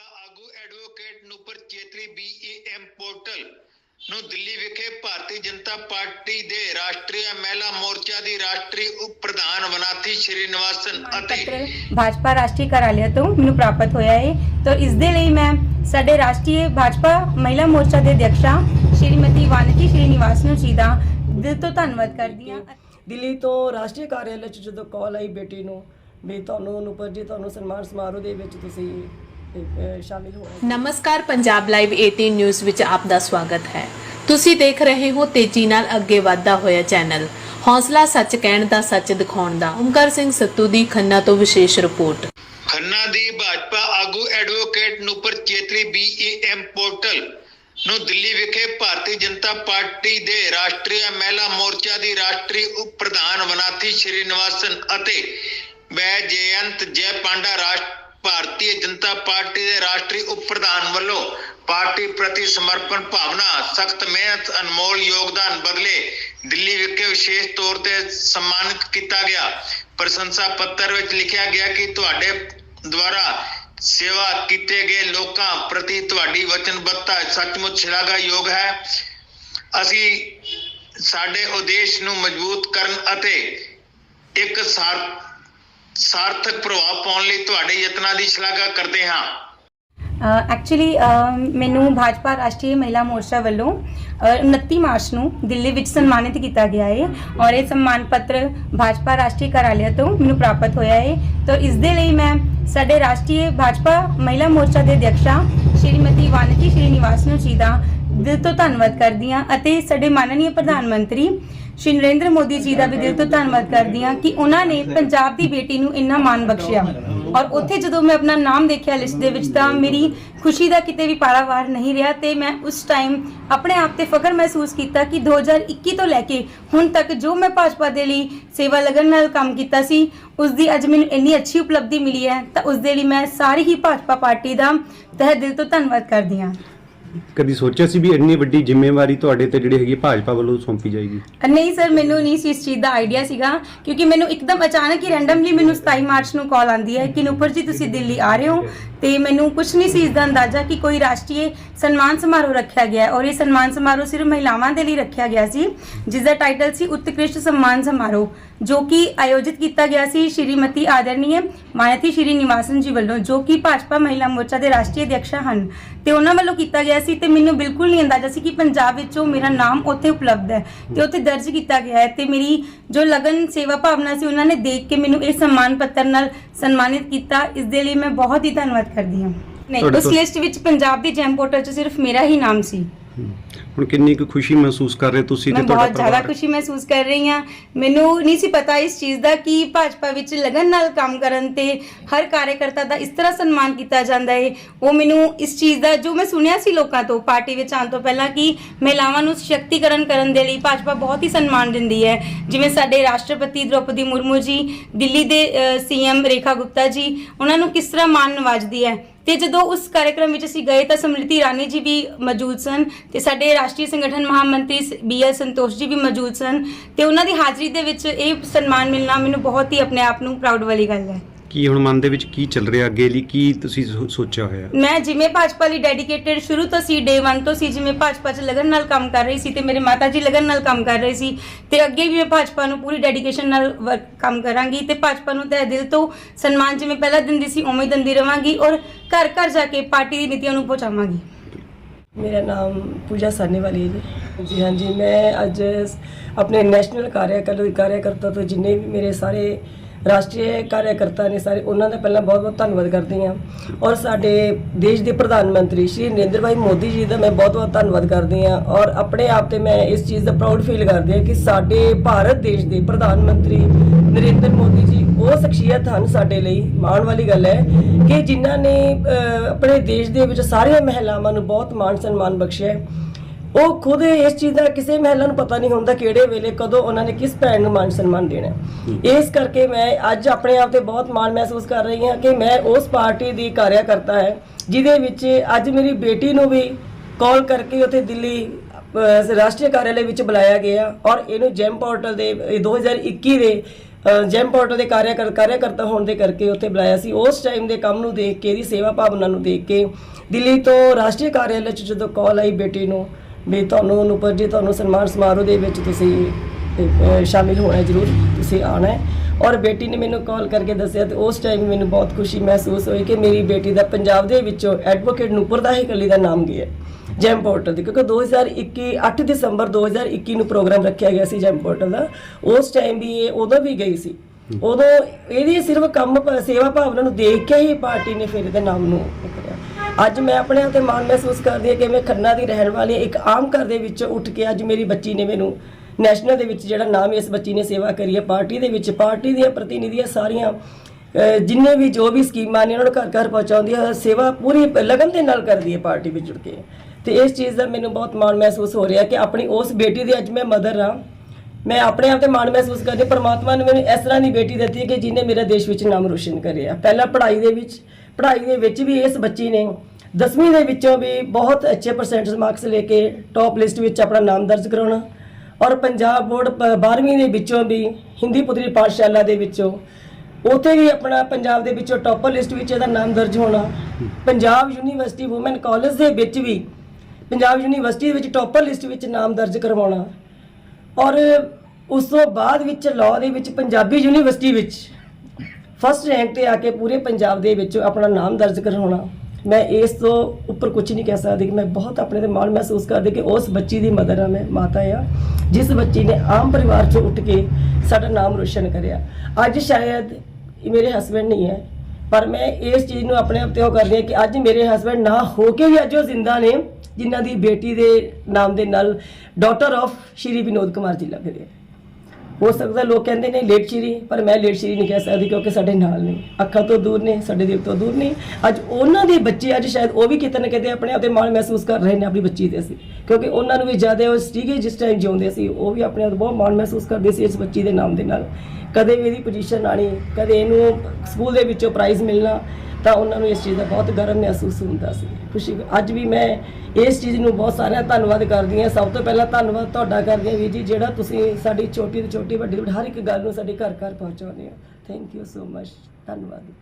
ਭਾਜਪਾ ਆਗੂ advocate Nupur Chetri ਬੀਏਐਮ portal ਨੂੰ ਦਿੱਲੀ ਵਿਖੇ ਭਾਰਤੀ ਜਨਤਾ ਪਾਰਟੀ ਦੇ ਰਾਸ਼ਟਰੀ ਮਹਿਲਾ ਮੋਰਚਾ ਦੀ ਰਾਸ਼ਟਰੀ ਉਪ ਪ੍ਰਧਾਨ ਵਨਾਥੀ ਸ਼੍ਰੀਨਿਵਾਸਨ ਅਤੇ ਭਾਜਪਾ ਰਾਸ਼ਟਰੀ ਕਾਰਿਆਲਿਆ ਤੋਂ ਮੈਨੂੰ ਪ੍ਰਾਪਤ ਹੋਇਆ ਹੈ ਤਾਂ ਇਸ ਦੇ ਲਈ ਮੈਂ ਸਾਡੇ ਰਾਸ਼ਟਰੀ ਭਾਜਪਾ ਮਹਿਲਾ ਮੋਰਚਾ ਦੇ ਅਧਿਕਸ਼ਾ ਸ਼੍ਰੀਮਤੀ ਵਾਨਕੀ ਸ਼੍ਰੀਨਿਵਾਸਨ ਜੀ ਦਾ ਦਿਲ ਤੋਂ ਧੰਨਵਾਦ ਕਰਦੀ ਹਾਂ। ਦਿੱਲੀ ਤੋਂ ਰਾਸ਼ਟਰੀ ਕਾਰਿਆਲय ਚ ਜਦੋਂ ਕਾਲ ਆਈ ਬੇਟੀ ਨੂੰ ਵੀ ਤੁਹਾਨੂੰ ਨੂਪਰ ਜੀ ਤੁਹਾਨੂੰ ਸਨਮਾਨ ਸਮਾਰੋਹ ਦੇ ਵਿੱਚ ਤੁਸੀਂ ਸ਼ਾਮਿਲ ਹੋਣਾ ਨਮਸਕਾਰ ਪੰਜਾਬ ਲਾਈਵ 18 ਨਿਊਜ਼ ਵਿੱਚ ਆਪ ਦਾ ਸਵਾਗਤ ਹੈ। ਤੁਸੀਂ ਦੇਖ ਰਹੇ ਹੋ ਤੇਜ਼ੀ ਨਾਲ ਅੱਗੇ ਵਧਦਾ ਹੋਇਆ ਚੈਨਲ। ਹੌਸਲਾ ਸੱਚ ਕਹਿਣ ਦਾ ਸੱਚ ਦਿਖਾਉਣ ਦਾ। ਓਮਕਾਰ ਸਿੰਘ ਸੱਤੂ ਦੀ ਖੰਨਾ ਤੋਂ ਵਿਸ਼ੇਸ਼ ਰਿਪੋਰਟ। ਖੰਨਾ ਦੀ ਭਾਜਪਾ ਆਗੂ ਐਡਵੋਕੇਟ ਨੂਪਰ ਚੇਤਰੀ ਬੀਏਐਮ ਪੋਰਟਲ ਨੂੰ ਦਿੱਲੀ ਵਿਖੇ ਭਾਰਤੀ ਜਨਤਾ ਪਾਰਟੀ ਦੇ ਰਾਸ਼ਟਰੀ ਮਹਿਲਾ ਮੋਰਚਾ ਦੀ ਰਾਸ਼ਟਰੀ ਉਪ ਪ੍ਰਧਾਨ ਵਨਾਥੀ ਸ਼੍ਰੀਨਿਵਾਸਨ ਅਤੇ ਵੈ ਜਯੰਤ ਜੈ ਪਾਂਡਾ ਰਾਸ਼ਟਰ ਭਾਰਤੀ ਜਨਤਾ ਪਾਰਟੀ ਦੇ ਰਾਸ਼ਟਰੀ ਉਪ ਪ੍ਰਧਾਨ ਵੱਲੋਂ ਪਾਰਟੀ ਪ੍ਰਤੀ ਸਮਰਪਣ ਭਾਵਨਾ, ਸਖਤ ਮਿਹਨਤ, ਅਨਮੋਲ ਯੋਗਦਾਨ ਬਦਲੇ ਦਿੱਲੀ ਵਿਖੇ ਵਿਸ਼ੇਸ਼ ਤੌਰ ਤੇ ਸਨਮਾਨਿਤ ਕੀਤਾ ਗਿਆ। ਪ੍ਰਸ਼ੰਸਾ ਪੱਤਰ ਵਿੱਚ ਲਿਖਿਆ ਗਿਆ ਕਿ ਤੁਹਾਡੇ ਦੁਆਰਾ ਸੇਵਾ ਕੀਤੇ ਗਏ ਲੋਕਾਂ ਪ੍ਰਤੀ ਤੁਹਾਡੀ ਵਚਨਬੱਧਤਾ ਸੱਚਮੁੱਚ ਸ਼ਲਾਘਾਯੋਗ ਹੈ। ਅਸੀਂ ਸਾਡੇ ਉਦੇਸ਼ ਨੂੰ ਮਜ਼ਬੂਤ ਕਰਨ ਅਤੇ ਇੱਕ ਸਾਰ ਸਾਰਥਕ ਪ੍ਰਭਾਵ ਪਾਉਣ ਲਈ ਤੁਹਾਡੇ ਯਤਨਾਂ ਦੀ ਸ਼ਲਾਘਾ ਕਰਦੇ ਹਾਂ। ਐਕਚੁਅਲੀ ਮੈਨੂੰ ਭਾਜਪਾ ਰਾਸ਼ਟਰੀ ਮਹਿਲਾ ਮੋਰਚਾ ਵੱਲੋਂ 29 ਮਾਰਚ ਨੂੰ ਦਿੱਲੀ ਵਿੱਚ ਸਨਮਾਨਿਤ ਕੀਤਾ ਗਿਆ ਹੈ ਔਰ ਇਹ ਸਨਮਾਨ ਪੱਤਰ ਭਾਜਪਾ ਰਾਸ਼ਟਰੀ ਕਾਰਿਆਲਿਆ ਤੋਂ ਮੈਨੂੰ ਪ੍ਰਾਪਤ ਹੋਇਆ ਹੈ ਤਾਂ ਇਸ ਦੇ ਲਈ ਮੈਂ ਸਾਡੇ ਰਾਸ਼ਟਰੀ ਭਾਜਪਾ ਮਹਿਲਾ ਮੋਰਚਾ ਦੇ ਅਧਿਕਸ਼ਾ ਸ਼੍ਰੀਮਤੀ ਵਾਨਕੀ ਸ਼੍ਰੀਨਿਵਾਸਨ ਜੀ ਦਾ ਦਿਲ ਤੋਂ ਧੰਨਵਾਦ ਕਰਦੀ ਹਾਂ ਅਤੇ ਸਾਡੇ ਮਾਨਨੀय ਪ੍ਰਧਾਨ ਮੰਤਰੀ ਸ਼੍ਰੀ ਨਰਿੰਦਰ ਮੋਦੀ ਜੀ ਦਾ ਵੀ ਦਿਲ ਤੋਂ ਧੰਨਵਾਦ ਕਰਦੀ ਹਾਂ ਕਿ ਉਹਨਾਂ ਨੇ ਪੰਜਾਬ ਦੀ ਬੇਟੀ ਨੂੰ ਇੰਨਾ ਮਾਣ ਬਖਸ਼ਿਆ। ਔਰ ਉੱਥੇ ਜਦੋਂ ਮੈਂ ਆਪਣਾ ਨਾਮ ਦੇਖਿਆ ਲਿਸਟ ਦੇ ਵਿੱਚ ਤਾਂ ਮੇਰੀ ਖੁਸ਼ੀ ਦਾ ਕਿਤੇ ਵੀ ਪਾਰਾਵਾਰ ਨਹੀਂ ਰਿਹਾ ਤੇ ਮੈਂ ਉਸ ਟਾਈਮ ਆਪਣੇ ਆਪ ਤੇ ਫਖਰ ਮਹਿਸੂਸ ਕੀਤਾ ਕਿ 2021 ਤੋਂ ਲੈ ਕੇ ਹੁਣ ਤੱਕ ਜੋ ਮੈਂ ਭਾਜਪਾ ਦੇ ਲਈ ਸੇਵਾ ਲਗਨ ਨਾਲ ਕੰਮ ਕੀਤਾ ਸੀ ਉਸ ਦੀ ਅੱਜ ਮੈਨੂੰ ਇੰਨੀ ਅੱਛੀ ਉਪਲਬਧੀ ਮਿਲੀ ਹੈ ਤਾਂ ਉਸ ਦੇ ਲਈ ਮੈਂ ਸਾਰੀ ਹੀ ਭਾਜਪਾ ਪਾਰਟੀ ਦਾ ਤਹਿ ਦਿਲ ਤੋਂ ਧੰਨਵਾਦ ਕਰਦੀ ਹਾਂ। ਕਦੀ ਸੋਚਿਆ ਸੀ ਵੀ ਇੰਨੀ ਵੱਡੀ ਜ਼ਿੰਮੇਵਾਰੀ ਤੁਹਾਡੇ ਤੇ ਜਿਹੜੀ ਹੈਗੀ ਭਾਜਪਾ ਵੱਲੋਂ ਸੌਂਪੀ ਜਾਏਗੀ? ਨਹੀਂ ਸਰ, ਮੈਨੂੰ ਨਹੀਂ ਸੀ ਇਸ ਚੀਜ਼ ਦਾ ਆਈਡੀਆ ਸੀਗਾ, ਕਿਉਂਕਿ ਮੈਨੂੰ ਇੱਕਦਮ ਅਚਾਨਕ ਹੀ ਰੈਂਡਮਲੀ ਮੈਨੂੰ 27 ਮਾਰਚ ਨੂੰ ਕਾਲ ਆਂਦੀ ਹੈ ਕਿ ਨੂਪਰ ਜੀ, ਤੁਸੀਂ ਦਿੱਲੀ ਆ ਰਹੇ ਹੋ ਤੇ ਮੈਨੂੰ ਕੁਝ ਨਹੀਂ ਸੀ ਇਸ ਦਾ ਅੰਦਾਜ਼ਾ ਕਿ ਕੋਈ ਰਾਸ਼ਟਰੀ ਸਨਮਾਨ ਸਮਾਰੋਹ ਰੱਖਿਆ ਗਿਆ ਹੈ। ਔਰ ਇਹ ਸਨਮਾਨ ਸਮਾਰੋਹ ਸਿਰਫ ਮਹਿਲਾਵਾਂ ਦੇ ਲਈ ਰੱਖਿਆ ਗਿਆ ਸੀ, ਜਿਸ ਦਾ ਟਾਈਟਲ ਸੀ ਉਤਕ੍ਰਿਸ਼ਟ ਸਨਮਾਨ ਸਮਾਰੋਹ, ਜੋ ਕਿ ਆਯੋਜਿਤ ਕੀਤਾ ਗਿਆ ਸੀ ਸ਼੍ਰੀਮਤੀ ਆਦਰਨੀय ਮਾਇਤੀ ਸ਼੍ਰੀ ਨਿਵਾਸਨ ਜੀ ਵੱਲੋਂ, ਜੋ ਕਿ ਭਾਜਪਾ ਮਹਿਲਾ ਮੋਰਚਾ ਦੇ ਰਾਸ਼ਟਰੀ ਅਧਿਕਸ਼ਾ ਹਨ। ਤੇ ਉਹਨਾਂ ਵੱਲੋਂ ਕੀਤਾ ਗਿਆ ਸੀ ਤੇ ਮੈਨੂੰ ਬਿਲਕੁਲ ਨਹੀਂ ਅੰਦਾਜ਼ਾ ਸੀ ਕਿ ਪੰਜਾਬ ਵਿੱਚੋਂ ਮੇਰਾ ਨਾਮ ਉੱਥੇ ਉਪਲਬਧ ਹੈ। ਤੇ ਉੱਥੇ ਦਰਜ ਕੀਤਾ ਗਿਆ ਹੈ ਤੇ ਮੇਰੀ ਜੋ ਲਗਨ ਸੇਵਾ ਭਾਵਨਾ ਸੀ ਉਹਨਾਂ ਨੇ ਦੇਖ ਕੇ ਮੈਨੂੰ ਇਹ ਸਨਮਾਨ ਪੱਤਰ ਨਾਲ ਸਨਮਾਨਿਤ ਕੀਤਾ। ਇਸ ਦੇ ਲਈ ਮੈਂ ਬਹੁਤ ਹੀ ਧੰਨਵਾਦ ਕਰਦੀ ਹਾਂ। ਨਹੀਂ ਤੁਹਾਡੇ ਉਸ ਤੋਂ- ਲਿਸਟ ਵਿੱਚ ਪੰਜਾਬ ਦੀ ਜੈਮ ਪੋਰਟਲ 'ਚ ਸਿਰਫ ਮੇਰਾ ਹੀ ਨਾਮ ਸੀ। ਹੁਣ ਕਿੰਨੀ ਕੁ ਖੁਸ਼ੀ ਮਹਿਸੂਸ ਕਰ ਰਹੇ ਤੁਸੀਂ ਮੈਂ ਤੇ ਤੁਹਾਡਾ ਬਹੁਤ ਜ਼ਿਆਦਾ ਪਰਿਵਾਰ? ਖੁਸ਼ੀ ਮਹਿਸੂਸ ਕਰ ਰਹੀ ਹਾਂ। ਮੈਨੂੰ ਨਹੀਂ ਸੀ ਪਤਾ ਇਸ ਚੀਜ਼ ਦਾ ਕਿ ਭਾਜਪਾ ਵਿੱਚ ਲਗਨ ਨਾਲ ਕੰਮ ਕਰਨ ਤੇ ਹਰ ਕਾਰਜਕਰਤਾ ਦਾ ਇਸ ਤਰ੍ਹਾਂ ਸਨਮਾਨ ਕੀਤਾ ਜਾਂਦਾ ਹੈ ਉਹ ਮੈਨੂੰ ਇਸ ਚੀਜ਼ ਦਾ ਜੋ ਮੈਂ ਸੁਣਿਆ ਸੀ ਲੋਕਾਂ ਤੋਂ ਪਾਰਟੀ ਵਿੱਚ ਆਉਣ ਤੋਂ ਪਹਿਲਾਂ ਕਿ ਮਹਿਲਾਵਾਂ ਨੂੰ ਸ਼ਕਤੀਕਰਨ ਕਰਨ ਦੇ ਲਈ ਭਾਜਪਾ ਬਹੁਤ ਹੀ ਸਨਮਾਨ ਦਿੰਦੀ ਹੈ। ਜਿਵੇਂ ਸਾਡੇ ਰਾਸ਼ਟਰਪਤੀ ਦ੍ਰੋਪਦੀ ਮੁਰਮੂ ਜੀ ਦਿੱਲੀ ਦੇ ਸੀਐਮ ਰੇਖਾ ਗੁਪਤਾ ਜੀ ਉਹਨਾਂ ਨੂੰ ਕਿਸ ਤਰ੍ਹਾਂ ਮਾਣ ਨਵਾਜਦੀ ਹੈ? ਤੇ ਜਦੋਂ ਉਸ ਕਾਰਜਕ੍ਰਮ ਵਿੱਚ ਅਸੀਂ ਗਏ ਤਾਂ ਸਮ੍ਰਿਤੀ ਇਰਾਨੀ ਜੀ ਵੀ ਮੌਜੂਦ ਸਨ ਤੇ ਸਾਡੇ ਰਾਸ਼ਟਰੀ ਸੰਗਠਨ ਮਹਾਮੰਤਰੀ ਬੀਐਲ ਸੰਤੋਸ਼ ਜੀ ਵੀ ਮੌਜੂਦ ਸਨ ਤੇ ਉਹਨਾਂ ਦੀ ਹਾਜ਼ਰੀ ਦੇ ਵਿੱਚ ਇਹ ਸਨਮਾਨ ਮਿਲਣਾ ਮੈਨੂੰ ਬਹੁਤ ਹੀ ਆਪਣੇ ਆਪ ਨੂੰ ਪ੍ਰਾਊਡ ਵਾਲੀ ਗੱਲ ਹੈ। ਕੀ ਹੁਣ ਮਨ ਦੇ ਵਿੱਚ ਕੀ ਚੱਲ ਰਿਹਾ ਅੱਗੇ ਲਈ? ਕੀ ਤੁਸੀਂ ਸੋ- ਸੋਚਿਆ ਹੋਇਆ? ਮੈਂ ਜਿਵੇਂ ਭਾਜਪਾ ਲਈ ਡੈਡੀਕੇਟਿਡ ਸ਼ੁਰੂ ਤੋਂ ਸੀ ਡੇ 1 ਤੋਂ ਸੀ ਜਿਵੇਂ ਭਾਜਪਾ 'ਚ ਲਗਨ ਨਾਲ ਕੰਮ ਕਰ ਰਹੀ ਸੀ ਤੇ ਮੇਰੇ ਮਾਤਾ ਜੀ ਲਗਨ ਨਾਲ ਕੰਮ ਕਰ ਰਹੇ ਸੀ ਤੇ ਅੱਗੇ ਵੀ ਮੈਂ ਭਾਜਪਾ ਨੂੰ ਪੂਰੀ ਡੈਡੀਕੇਸ਼ਨ ਨਾਲ ਵਰਕ ਕੰਮ ਕਰਾਂਗੀ ਤੇ ਭਾਜਪਾ ਨੂੰ ਤਹਿ ਦਿਲ ਤੋਂ ਸਨਮਾਨ ਜਿਵੇਂ ਪਹਿਲਾਂ ਦਿੰਦੀ ਸੀ ਉਵੇਂ ਹੀ ਦਿੰਦੀ ਰਵਾਂਗੀ ਔਰ ਘਰ ਘਰ ਜਾ ਕੇ ਪਾਰਟੀ ਦੀ ਨੀਤੀਆਂ ਨੂੰ ਪਹੁੰਚਾਵਾਂਗੀ। ਮੇਰਾ ਨਾਮ ਪੂਜਾ ਸਾਨੀਵਾਲੀ ਹੈ ਜੀ। ਜੀ ਹਾਂਜੀ ਮੈਂ ਅੱਜ ਆਪਣੇ ਨੈਸ਼ਨਲ ਕਾਰਿਆਕਰ ਕਾਰਿਆਕਰਤਾ ਤੋਂ ਜਿੰਨੇ ਵੀ ਮੇਰੇ ਸਾਰੇ ਰਾਸ਼ਟਰੀ ਕਾਰਿਆਕਰਤਾ ਨੇ ਸਾਰੇ ਉਹਨਾਂ ਦਾ ਪਹਿਲਾਂ ਬਹੁਤ-ਬਹੁਤ ਧੰਨਵਾਦ ਕਰਦੀ ਹਾਂ। ਔਰ ਸਾਡੇ ਦੇਸ਼ ਦੇ ਪ੍ਰਧਾਨ ਮੰਤਰੀ ਸ਼੍ਰੀ ਨਰਿੰਦਰ ਭਾਈ ਮੋਦੀ ਜੀ ਦਾ ਮੈਂ ਬਹੁਤ-ਬਹੁਤ ਧੰਨਵਾਦ ਕਰਦੀ ਹਾਂ। ਔਰ ਆਪਣੇ ਆਪ ਤੇ ਮੈਂ ਇਸ ਚੀਜ਼ ਦਾ ਪ੍ਰਾਊਡ ਫੀਲ ਕਰਦੀ ਹਾਂ ਕਿ ਸਾਡੇ ਭਾਰਤ ਦੇਸ਼ ਦੇ ਪ੍ਰਧਾਨ ਮੰਤਰੀ ਨਰਿੰਦਰ ਮੋਦੀ ਜੀ, ਉਹ ਸ਼ਖਸੀਅਤ ਹਨ ਸਾਡੇ ਲਈ, ਮਾਣ ਵਾਲੀ ਗੱਲ ਹੈ ਕਿ ਜਿਨ੍ਹਾਂ ਨੇ ਆਪਣੇ ਦੇਸ਼ ਦੇ ਵਿੱਚ ਸਾਰੀਆਂ ਮਹਿਲਾਵਾਂ ਨੂੰ ਬਹੁਤ ਮਾਣ ਸਨਮਾਨ ਬਖਸ਼ਿਆ ਉਹ ਖੁਦ ਇਸ ਚੀਜ਼ ਦਾ ਕਿਸੇ ਮਹਿਲਾ ਨੂੰ ਪਤਾ ਨਹੀਂ ਹੁੰਦਾ ਕਿਹੜੇ ਵੇਲੇ ਕਦੋਂ ਉਹਨਾਂ ਨੇ ਕਿਸ ਭੈਣ ਨੂੰ ਮਾਣ ਸਨਮਾਨ ਦੇਣਾ। ਇਸ ਕਰਕੇ ਮੈਂ ਅੱਜ ਆਪਣੇ ਆਪ ਤੇ ਬਹੁਤ ਮਾਣ ਮਹਿਸੂਸ ਕਰ ਰਹੀ ਹਾਂ ਕਿ ਮੈਂ ਉਸ ਪਾਰਟੀ ਦੀ ਕਾਰਿਆਕਰਤਾ ਹੈ ਜਿਹਦੇ ਵਿੱਚ ਅੱਜ ਮੇਰੀ ਬੇਟੀ ਨੂੰ ਵੀ ਕਾਲ ਕਰਕੇ ਉੱਥੇ ਦਿੱਲੀ ਰਾਸ਼ਟਰੀ ਕਾਰਿਆਲੇ ਵਿੱਚ ਬੁਲਾਇਆ ਗਿਆ ਔਰ ਇਹਨੂੰ ਜੈਮ ਪੋਰਟਲ ਦੇ ਇਹ 2021 ਦੇ ਜੈਮ ਪੋਰਟਲ ਦੇ ਕਾਰਿਆਕਰ ਕਾਰਿਆਕਰਤਾ ਹੋਣ ਦੇ ਕਰਕੇ ਉੱਥੇ ਬੁਲਾਇਆ ਸੀ ਉਸ ਟਾਈਮ ਦੇ ਕੰਮ ਨੂੰ ਦੇਖ ਕੇ ਇਹਦੀ ਸੇਵਾ ਭਾਵਨਾ ਨੂੰ ਦੇਖ ਕੇ ਦਿੱਲੀ ਤੋਂ ਰਾਸ਼ਟਰੀ ਕਾਰਿਆਲय ਚ ਜਦੋਂ ਕਾਲ ਆਈ ਬੇਟੀ ਨੂੰ ਵੀ ਤੁਹਾਨੂੰ ਨੂਪਰ ਜੀ ਤੁਹਾਨੂੰ ਸਨਮਾਨ ਸਮਾਰੋਹ ਦੇ ਵਿੱਚ ਤੁਸੀਂ ਸ਼ਾਮਿਲ ਹੋਣਾ ਜ਼ਰੂਰ ਤੁਸੀਂ ਆਣਾ ਹੈ। ਔਰ ਬੇਟੀ ਨੇ ਮੈਨੂੰ ਕਾਲ ਕਰਕੇ ਦੱਸਿਆ ਤੇ ਉਸ ਟਾਈਮ ਮੈਨੂੰ ਬਹੁਤ ਖੁਸ਼ੀ ਮਹਿਸੂਸ ਹੋਈ ਕਿ ਮੇਰੀ ਬੇਟੀ ਦਾ ਪੰਜਾਬ ਦੇ ਵਿੱਚੋਂ ਐਡਵੋਕੇਟ ਨੂਪਰ ਦਾ ਹੀ ਕੱਲੀ ਦਾ ਨਾਮ ਗਿਆ ਜੈਮ ਪੋਰਟਲ ਦੀ ਕਿਉਂਕਿ 2021 8 ਦਸੰਬਰ 2021 ਨੂੰ ਪ੍ਰੋਗਰਾਮ ਰੱਖਿਆ ਗਿਆ ਸੀ ਜੈਮ ਪੋਰਟਲ ਦਾ। ਉਸ ਟਾਈਮ ਵੀ ਇਹ ਉਦੋਂ ਵੀ ਗਈ ਸੀ। ਉਦੋਂ ਇਹਦੀ ਸਿਰਫ ਕੰਮ ਸੇਵਾ ਭਾਵਨਾ ਨੂੰ ਦੇਖ ਕੇ ਹੀ ਪਾਰਟੀ ਨੇ ਫਿਰ ਇਹਦੇ ਨਾਮ ਨੂੰ ਅੱਜ ਮੈਂ ਆਪਣੇ ਆਪ ਤੇ ਮਾਣ ਮਹਿਸੂਸ ਕਰਦੀ ਹਾਂ ਕਿ ਮੈਂ ਖੰਨਾ ਦੀ ਰਹਿਣ ਵਾਲੀ ਇੱਕ ਆਮ ਘਰ ਦੇ ਵਿੱਚੋਂ ਉੱਠ ਕੇ ਅੱਜ ਮੇਰੀ ਬੱਚੀ ਨੇ ਮੈਨੂੰ ਨੈਸ਼ਨਲ ਦੇ ਵਿੱਚ ਜਿਹੜਾ ਨਾਮ ਇਸ ਬੱਚੀ ਨੇ ਸੇਵਾ ਕਰੀ ਹੈ, ਪਾਰਟੀ ਦੇ ਵਿੱਚ। ਪਾਰਟੀ ਦੀਆਂ ਪ੍ਰਤੀਨਿਧੀਆਂ ਸਾਰੀਆਂ ਜਿੰਨੇ ਵੀ ਜੋ ਵੀ ਸਕੀਮਾਂ ਨੇ, ਉਹਨਾਂ ਨੂੰ ਘਰ ਘਰ ਪਹੁੰਚਾਉਂਦੀ ਹੈ, ਸੇਵਾ ਪੂਰੀ ਲਗਨ ਦੇ ਨਾਲ ਕਰਦੀ ਹੈ ਪਾਰਟੀ ਵਿੱਚ ਜੁੜ ਕੇ। ਤੇ ਇਸ ਚੀਜ਼ ਦਾ ਮੈਨੂੰ ਬਹੁਤ ਮਾਣ ਮਹਿਸੂਸ ਹੋ ਰਿਹਾ ਕਿ ਆਪਣੀ ਉਸ ਬੇਟੀ ਦੀ ਅੱਜ ਮੈਂ ਮਦਰ ਹਾਂ। ਮੈਂ ਆਪਣੇ ਆਪ ਤੇ ਮਾਣ ਮਹਿਸੂਸ ਕਰਦੀ ਪਰਮਾਤਮਾ ਪ੍ਰਮਾਤਮਾ ਨੇ ਮੈਨੂੰ ਇਸ ਤਰ੍ਹਾਂ ਦੀ ਬੇਟੀ ਦਿੱਤੀ ਹੈ ਕਿ ਜਿਹਨੇ ਮੇਰਾ ਦੇਸ਼ ਵਿੱਚ ਨਾਮ ਰੋਸ਼ਨ ਕਰਿਆ। ਪਹਿਲਾਂ ਪੜ੍ਹਾਈ ਦੇ ਵਿੱਚ, ਪੜ੍ਹਾਈ ਦੇ ਵਿੱਚ ਵੀ ਇਸ ਬੱਚੀ ਨੇ 10ਵੀਂ ਦੇ ਵਿੱਚੋਂ ਵੀ ਬਹੁਤ ਅੱਛੇ ਪਰਸੈਂਟੇਜ ਮਾਰਕਸ ਲੈ ਕੇ ਟੌਪ ਲਿਸਟ ਵਿੱਚ ਆਪਣਾ ਨਾਮ ਦਰਜ ਕਰਾਉਣਾ। ਔਰ ਪੰਜਾਬ ਬੋਰਡ 12ਵੀਂ ਦੇ ਵਿੱਚੋਂ ਵੀ ਹਿੰਦੀ ਪੁਤਰੀ ਪਾਠਸ਼ਾਲਾ ਦੇ ਵਿੱਚੋਂ ਉੱਥੇ ਵੀ ਆਪਣਾ ਪੰਜਾਬ ਦੇ ਵਿੱਚੋਂ ਟੌਪਰ ਲਿਸਟ ਵਿੱਚ ਇਹਦਾ ਨਾਮ ਦਰਜ ਹੋਣਾ। ਪੰਜਾਬ ਯੂਨੀਵਰਸਿਟੀ ਔਮਨ ਕਾਲਜ ਦੇ ਵਿੱਚ ਵੀ ਪੰਜਾਬ ਯੂਨੀਵਰਸਿਟੀ ਦੇ ਵਿੱਚ ਟੌਪਰ ਲਿਸਟ ਵਿੱਚ ਨਾਮ ਦਰਜ ਕਰਵਾਉਣਾ। ਔਰ ਉਸ ਤੋਂ ਬਾਅਦ ਵਿੱਚ ਲਾਅ ਦੇ ਵਿੱਚ ਪੰਜਾਬੀ ਯੂਨੀਵਰਸਿਟੀ ਵਿੱਚ ਫਸਟ ਰੈਂਕ ਤੇ ਆ ਕੇ ਪੂਰੇ ਪੰਜਾਬ ਦੇ ਵਿੱਚ ਆਪਣਾ ਨਾਮ ਦਰਜ ਕਰਵਾਉਣਾ। ਮੈਂ ਇਸ ਤੋਂ ਉੱਪਰ ਕੁਝ ਨਹੀਂ ਕਹਿ ਸਕਦੀ ਕਿ ਮੈਂ ਬਹੁਤ ਆਪਣੇ ਤੇ ਮਾਣ ਮਹਿਸੂਸ ਕਰਦੀ ਕਿ ਉਸ ਬੱਚੀ ਦੀ ਮਦਰ ਆ, ਮੈਂ ਮਾਤਾ ਆ, ਜਿਸ ਬੱਚੀ ਨੇ ਆਮ ਪਰਿਵਾਰ ਚੋਂ ਉੱਠ ਕੇ ਸਾਡਾ ਨਾਮ ਰੋਸ਼ਨ ਕਰਿਆ। ਅੱਜ ਸ਼ਾਇਦ ਮੇਰੇ ਹਸਬੰਡ ਨਹੀਂ ਹੈ, ਪਰ ਮੈਂ ਇਸ ਚੀਜ਼ ਨੂੰ ਆਪਣੇ ਆਪ ਉਹ ਕਰਦੀ ਹਾਂ ਕਿ ਅੱਜ ਮੇਰੇ ਹਸਬੰਡ ਨਾ ਹੋ ਕੇ ਵੀ ਅੱਜ ਉਹ ਜ਼ਿੰਦਾ ਨੇ, ਜਿਨ੍ਹਾਂ ਦੀ ਬੇਟੀ ਦੇ ਨਾਮ ਦੇ ਨਾਲ ਡਾਟਰ ਆਫ ਸ਼੍ਰੀ ਵਿਨੋਦ ਕੁਮਾਰ ਜੀ ਲੱਗਦੇ ਰਹੇ ਹੋ ਸਕਦਾ ਲੋਕ ਕਹਿੰਦੇ ਨੇ ਲੇਟ ਸ਼੍ਰੀ, ਪਰ ਮੈਂ ਲੇਟ ਸ਼੍ਰੀ ਨਹੀਂ ਕਹਿ ਸਕਦੀ ਕਿਉਂਕਿ ਸਾਡੇ ਨਾਲ ਨੇ। ਅੱਖਾਂ ਤੋਂ ਦੂਰ ਨੇ, ਸਾਡੇ ਦਿਲ ਤੋਂ ਦੂਰ ਨੇ। ਅੱਜ ਉਹਨਾਂ ਦੇ ਬੱਚੇ, ਅੱਜ ਸ਼ਾਇਦ ਉਹ ਵੀ ਕਿਤੇ ਨਾ ਕਿਤੇ ਆਪਣੇ ਆਪ ਤੇ ਮਾਣ ਮਹਿਸੂਸ ਕਰ ਰਹੇ ਨੇ ਆਪਣੀ ਬੱਚੀ ਦੇ ਸੀ ਕਿਉਂਕਿ ਉਹਨਾਂ ਨੂੰ ਵੀ ਜ਼ਿਆਦਾ ਉਹ ਸੀਗੇ ਜਿਸ ਟਾਈਮ ਜਿਉਂਦੇ ਸੀ, ਉਹ ਵੀ ਆਪਣੇ ਆਪ ਬਹੁਤ ਮਾਣ ਮਹਿਸੂਸ ਕਰਦੇ ਸੀ ਇਸ ਬੱਚੀ ਦੇ ਨਾਮ ਦੇ ਨਾਲ। ਕਦੇ ਵੀ ਇਹਦੀ ਪੋਜੀਸ਼ਨ ਆਣੀ ਕਦੇ ਇਹਨੂੰ ਸਕੂਲ ਦੇ ਵਿੱਚੋਂ ਪ੍ਰਾਈਜ਼ ਮਿਲਣਾ ਤਾਂ ਉਹਨਾਂ ਨੂੰ ਇਸ ਚੀਜ਼ ਦਾ ਬਹੁਤ ਗਰਵ ਮਹਿਸੂਸ ਹੁੰਦਾ ਸੀ। ਖੁਸ਼ੀ ਅੱਜ ਵੀ ਮੈਂ ਇਸ ਚੀਜ਼ ਨੂੰ ਬਹੁਤ ਸਾਰਿਆਂ ਧੰਨਵਾਦ ਕਰਦੀ ਹਾਂ। ਸਭ ਤੋਂ ਪਹਿਲਾਂ ਧੰਨਵਾਦ ਤੁਹਾਡਾ ਕਰਦੀ ਹਾਂ ਵੀਰ ਜੀ, ਜਿਹੜਾ ਤੁਸੀਂ ਸਾਡੀ ਛੋਟੀ ਤੋਂ ਛੋਟੀ ਵੱਡੀ ਤੋਂ ਵੱਡੀ ਹਰ ਇੱਕ ਗੱਲ ਨੂੰ ਸਾਡੇ ਘਰ ਘਰ ਪਹੁੰਚਾਉਂਦੇ ਹੋ। ਥੈਂਕ ਯੂ ਸੋ ਮਚ ਧੰਨਵਾਦ ਜੀ।